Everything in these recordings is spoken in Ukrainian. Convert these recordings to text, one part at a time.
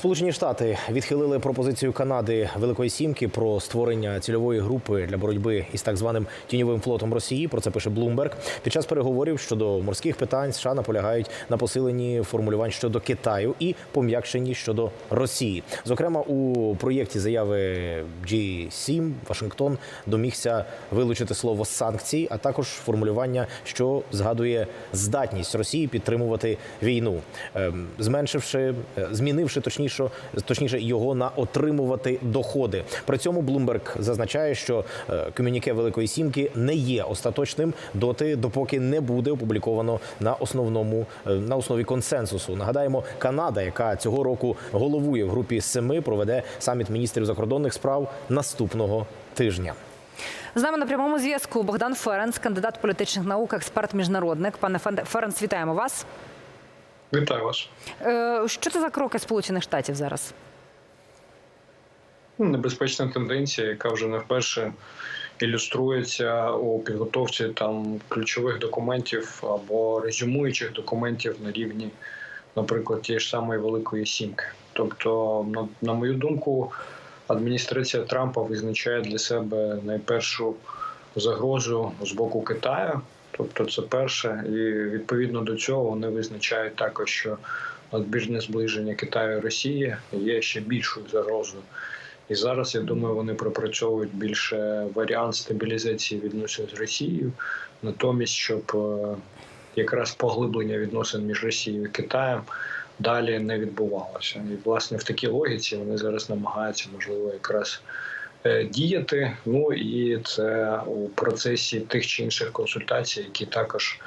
Сполучені Штати відхилили пропозицію Канади Великої Сімки про створення цільової групи для боротьби із так званим тіньовим флотом Росії. Про це пише Блумберг. Під час переговорів щодо морських питань США наполягають на посиленні формулювань щодо Китаю і пом'якшенні щодо Росії. Зокрема, у проєкті заяви G7 Вашингтон домігся вилучити слово санкції, а також формулювання, що згадує здатність Росії підтримувати війну, Ем, зменшивши, е, змінивши точніше, точніше його на отримувати доходи. При цьому Блумберг зазначає, що е, комюніке Великої Сімки не є остаточним доти, допоки не буде опубліковано на основному е, на основі консенсусу. Нагадаємо, Канада, яка цього року головує в групі семи, проведе саміт міністрів закордонних справ наступного тижня. З нами на прямому зв'язку Богдан Ференц, кандидат політичних наук, експерт міжнародник. Пане Ференц, вітаємо вас. Вітаю вас. Е, Що це за кроки Сполучених Штатів зараз? Ну, Небезпечна тенденція, яка вже не вперше ілюструється у підготовці там ключових документів або резюмуючих документів на рівні, наприклад, тієї ж самої Великої Сімки. Тобто, на, на мою думку, адміністрація Трампа визначає для себе найпершу загрозу з боку Китаю. Тобто, це перше, і відповідно до цього вони визначають також, що надбіжне зближення Китаю і Росії є ще більшою загрозою. І зараз я думаю, вони пропрацьовують більше варіант стабілізації відносин з Росією, натомість, щоб е, якраз поглиблення відносин між Росією і Китаєм далі не відбувалося. І власне в такій логіці вони зараз намагаються, можливо, якраз діяти. Ну і це у процесі тих чи інших консультацій, які також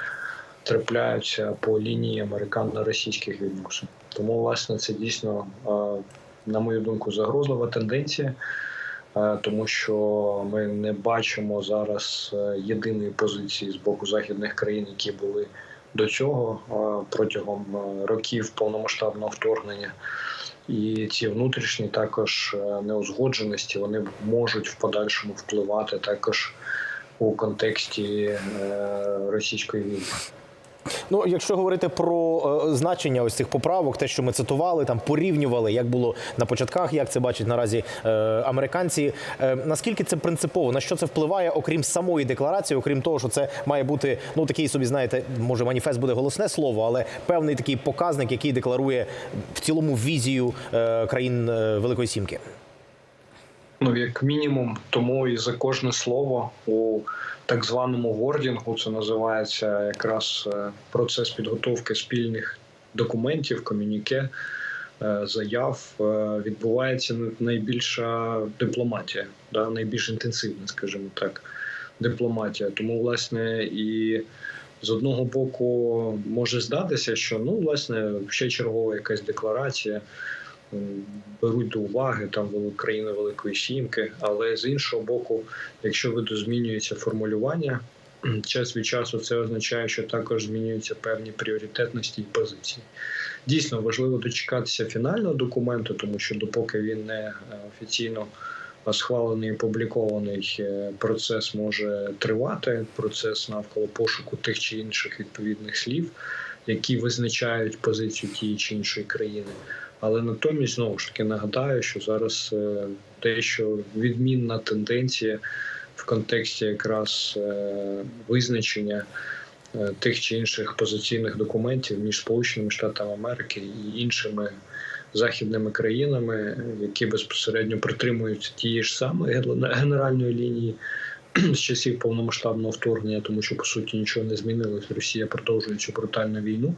трапляються по лінії американо-російських відносин. Тому, власне, це дійсно, е, на мою думку, загрозлива тенденція, е, тому що ми не бачимо зараз е, єдиної позиції з боку західних країн, які були до цього е, протягом е, років повномасштабного вторгнення. І ці внутрішні також е, неузгодженості вони можуть в подальшому впливати також у контексті е, російської війни. Ну, якщо говорити про е, значення ось цих поправок, те, що ми цитували, там порівнювали, як було на початках, як це бачать наразі е, американці. Е, наскільки це принципово? На що це впливає, окрім самої декларації, окрім того, що це має бути ну такий собі, знаєте, може маніфест буде голосне слово, але певний такий показник, який декларує в цілому візію е, країн е, Великої Сімки. Ну, як мінімум, тому і за кожне слово у так званому вордінгу це називається якраз е, процес підготовки спільних документів, комюніке, е, заяв. е, Відбувається найбільша дипломатія, да, найбільш інтенсивна, скажімо так, дипломатія. Тому, власне, і з одного боку може здатися, що ну, власне, ще чергова якась декларація беруть до уваги там країни Великої Сімки, але з іншого боку, якщо видозмінюється формулювання, час від часу це означає, що також змінюються певні пріоритетності і позиції. Дійсно важливо дочекатися фінального документу, тому що допоки він не е, офіційно схвалений і опублікований, е, процес може тривати. Процес навколо пошуку тих чи інших відповідних слів, які визначають позицію тієї чи іншої країни. Але натомість знову ж таки нагадаю, що зараз е, дещо відмінна тенденція в контексті якраз е, визначення е, тих чи інших позиційних документів між Сполученими Штатами Америки і іншими західними країнами, які безпосередньо притримуються тієї ж самої ген- генеральної лінії з часів повномасштабного вторгнення, тому що по суті нічого не змінилось. Росія продовжує цю брутальну війну.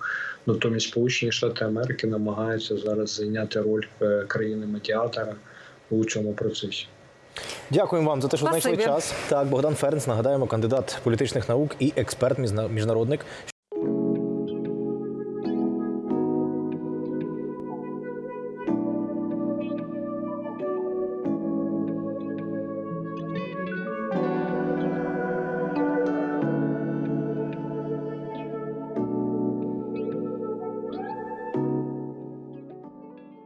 Натомість Сполучені Штати Америки намагаються зараз зайняти роль е, країни-медіатора у цьому процесі. Дякуємо вам за те, що Спасибі. знайшли час. Так, Богдан Фернс. нагадаємо, кандидат політичних наук і експерт міжна- міжнародник.